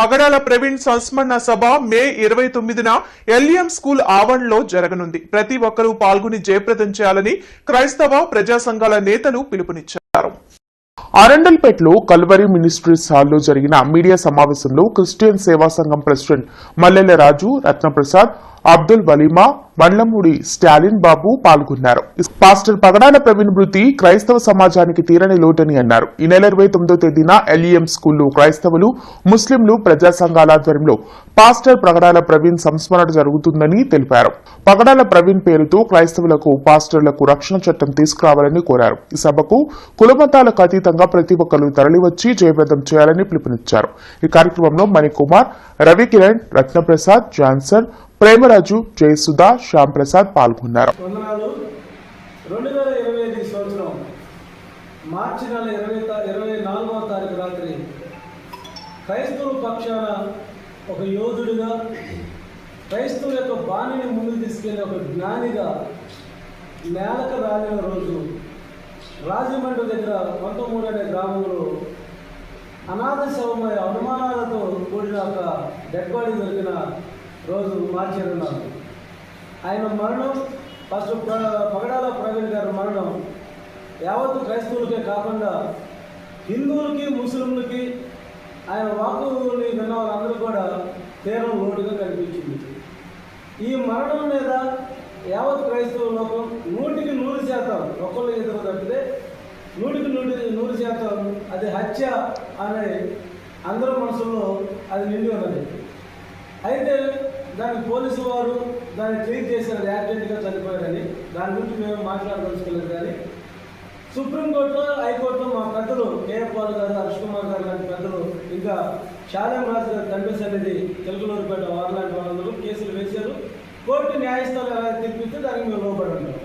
పగడాల ప్రవీణ్ సంస్మరణ సభ మే ఇరవై తొమ్మిదిన ఎల్ఈఎం స్కూల్ ఆవరణలో జరగనుంది. ప్రతి ఒక్కరూ పాల్గొని జయప్రదం చేయాలని క్రైస్తవ ప్రజా సంఘాల నేతలు పిలుపునిచ్చారు. అరండల్పేటలో కల్వరి మినిస్ట్రీస్ హాల్లో జరిగిన మీడియా సమావేశంలో Christian Seva Sangham president Mallela Raju Ratnaprasad Abdul Valima Bandlamudi Stalin Babu పాల్గొన్నారు. పాస్టర్ పగడాల ప్రవీణ్ మృతి క్రైస్తవ సమాజానికి తీరని లోటని అన్నారు. ఈ నెల ఇరవై తొమ్మిదో తేదీన ఎల్ఈఎం స్కూల్లో క్రైస్తవులు ముస్లింలు ప్రజా సంఘాల ఆధ్వర్యంలో పాస్టర్ పగడాల ప్రవీణ్ సంస్మరణ జరుగుతుందని తెలిపారు. పగడాల ప్రవీణ్ పేరుతో క్రైస్తవులకు పాస్టర్లకు రక్షణ చట్టం తీసుకురావాలని కోరారు. ఈ సభకు కులమతాలకు అతీతంగా ప్రతి ఒక్కరూ తరలివచ్చి జయప్రదం చేయాలని పిలుపునిచ్చారు. ఈ కార్యక్రమంలో మణికుమార్ రవికిరణ్ రత్నప్రసాద్ జాన్సన్ ప్రేమరాజు జయసుధ శ్యామ్ ప్రసాద్ పాల్గొన్నారు. రెండు వేల ఇరవై ఐదు సంవత్సరం మార్చి నెల ఇరవై ఇరవై నాలుగవ తారీఖు రాత్రి క్రైస్తవుల పక్షాన ఒక యోధుడిగా క్రైస్తవుల యొక్క బాణిని ముందు తీసుకెళ్ళే ఒక జ్ఞానిగా నేలకు రాలిన రోజు రాజమండ్రి దగ్గర పంతొమ్మిది అనే గ్రామంలో అనాథ శవమై అనుమానాలతో కూడిన ఒక డెడ్ బాడీ దొరికిన రోజు మార్చి ఇరవై నాలుగు ఆయన మరణం ఫస్ట్ ప్ర- పగడాల ప్రవీణ్ గారి మరణం. యావత్ క్రైస్తవులకే కాకుండా హిందువులకి ముస్లింలకి ఆయన వాకుని విన్న వాళ్ళందరూ కూడా తీరం లోటుగా కనిపించింది. ఈ మరణం మీద యావత్ క్రైస్తవ లోకం నూటికి నూరు శాతం ఒకళ్ళు ఇద్దరు తప్పితే నూటికి నూటి నూరు శాతం అది హత్య అనే అందరి మనసుల్లో అది నిండి ఉన్నది. అయితే దాని పోలీసు వారు దాన్ని ట్రీట్ చేశారు యాక్సిడెంట్గా చనిపోయారని దాని గురించి మేము మాట్లాడదలుచుకోలేదు కానీ సుప్రీంకోర్టులో హైకోర్టులో మా పెద్దలు కేఎఫ్ పాల్ గారు హర్ష్ కుమార్ గారు లాంటి పెద్దలు ఇంకా శాలం రాజు గారు తండ్రి అనేది తెలుగులూరుపేట వారు లాంటి వాళ్ళందరూ కేసులు వేశారు. కోర్టు న్యాయస్థానం ఎలా తీర్పిస్తే దానికి మేము లోబడి ఉంటాం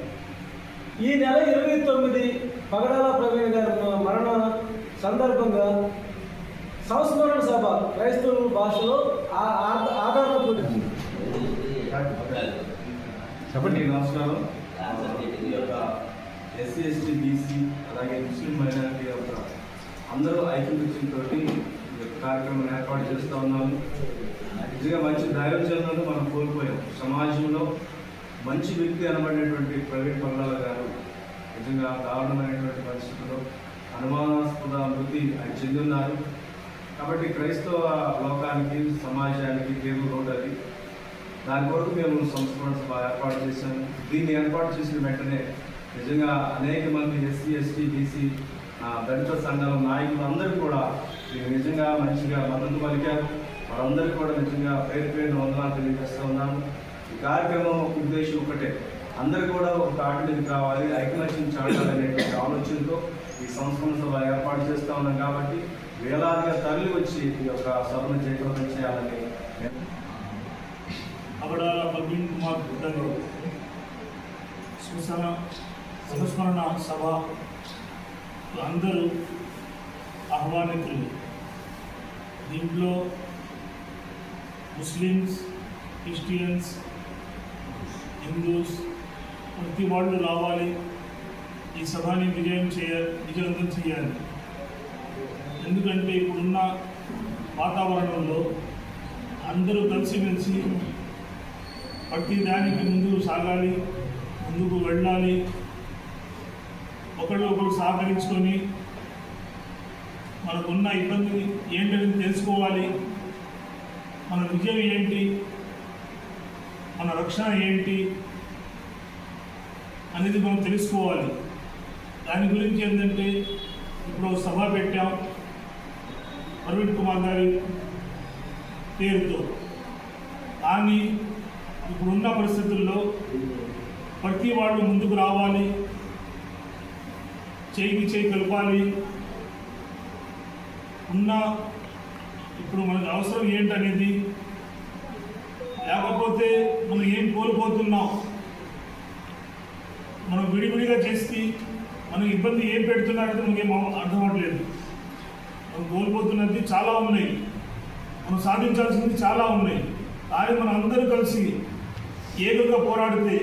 ఈ నెల ఇరవై తొమ్మిది పగడాల ప్రవీణ్ గారి మరణ సందర్భంగా సంస్మరణ సభ క్రైస్తవ భాషలో ఆ- ఆధారపడి చెప్పండి. నమస్కారం. ఈ యొక్క ఎస్సీ ఎస్టీ బీసీ అలాగే ముస్లిం మైనారిటీ యొక్క అందరూ ఐక్యతతో ఈ యొక్క కార్యక్రమం ఏర్పాటు చేస్తూ ఉన్నాము. నిజంగా మంచి దైవజనులను మనం కోల్పోయాం. సమాజంలో మంచి వ్యక్తి అనబడినటువంటి ప్రవీణ్ పల్లాల గారు నిజంగా దారుణమైనటువంటి పరిస్థితుల్లో అనుమానాస్పద మృతి ఆయన చెందున్నారు కాబట్టి క్రైస్తవ లోకానికి సమాజానికి తీరు రోడ్ అది. దాని కొరకు మేము సంస్కరణ సభ ఏర్పాటు చేశాము దీన్ని ఏర్పాటు చేసిన వెంటనే నిజంగా అనేక మంది ఎస్సీ ఎస్టీ బీసీ దళిత సంఘాల నాయకులు అందరూ కూడా దీనికి నిజంగా మంచిగా మద్దతు పలికారు. వారందరూ కూడా నిజంగా పేరు పేరు వందనాలు తెలియజేస్తూ ఉన్నాను. ఈ కార్యక్రమం ఒక ఉద్దేశం ఒకటే అందరూ కూడా ఒక తాటి రావాలి ఐకమత్యం చాటాలి అనేటువంటి ఆలోచనతో ఈ సంస్కరణ సభ ఏర్పాటు చేస్తూ ఉన్నాం కాబట్టి వేలాదిగా తరలి వచ్చి ఈ యొక్క సభను జయప్రదం చేయాలని నేను ప్రవీణ్ కుమార్ గుడ్డలు సుసన సంస్మరణ సభ అందరూ ఆహ్వానితులు. దీంట్లో ముస్లిమ్స్ క్రిస్టియన్స్ హిందూస్ ప్రతి వాళ్ళు రావాలి. ఈ సభని విజయం చేయ విజయవంతం చేయాలి. ఎందుకంటే ఇప్పుడున్న వాతావరణంలో అందరూ కలిసిమెలిసి ప్రతి దానికి ముందుకు సాగాలి ముందుకు వెళ్ళాలి. ఒకళ్ళు ఒకరు సహకరించుకొని మనకున్న ఇబ్బంది ఏంటని తెలుసుకోవాలి మన విజయం ఏంటి మన రక్షణ ఏంటి అనేది మనం తెలుసుకోవాలి. దాని గురించి ఏంటంటే ఇప్పుడు సభ పెట్టాం ప్రవీణ్ కుమార్ గారి పేరుతో. కానీ ఇప్పుడున్న పరిస్థితుల్లో ప్రతి వాళ్ళు ముందుకు రావాలి. చేయికి చేయి కలపాలి. ఉన్న ఇప్పుడు మనకు అవసరం ఏంటనేది లేకపోతే మనం ఏం కోల్పోతున్నాం? మనం విడివిడిగా చేసి మనకు ఇబ్బంది ఏం పెడుతున్నారంటే మనకేం అర్థం అవ్వట్లేదు. మనం కోల్పోతున్నది చాలా ఉన్నాయి. మనం సాధించాల్సింది చాలా ఉన్నాయి. కానీ మనం అందరూ కలిసి ఏకగా పోరాడితే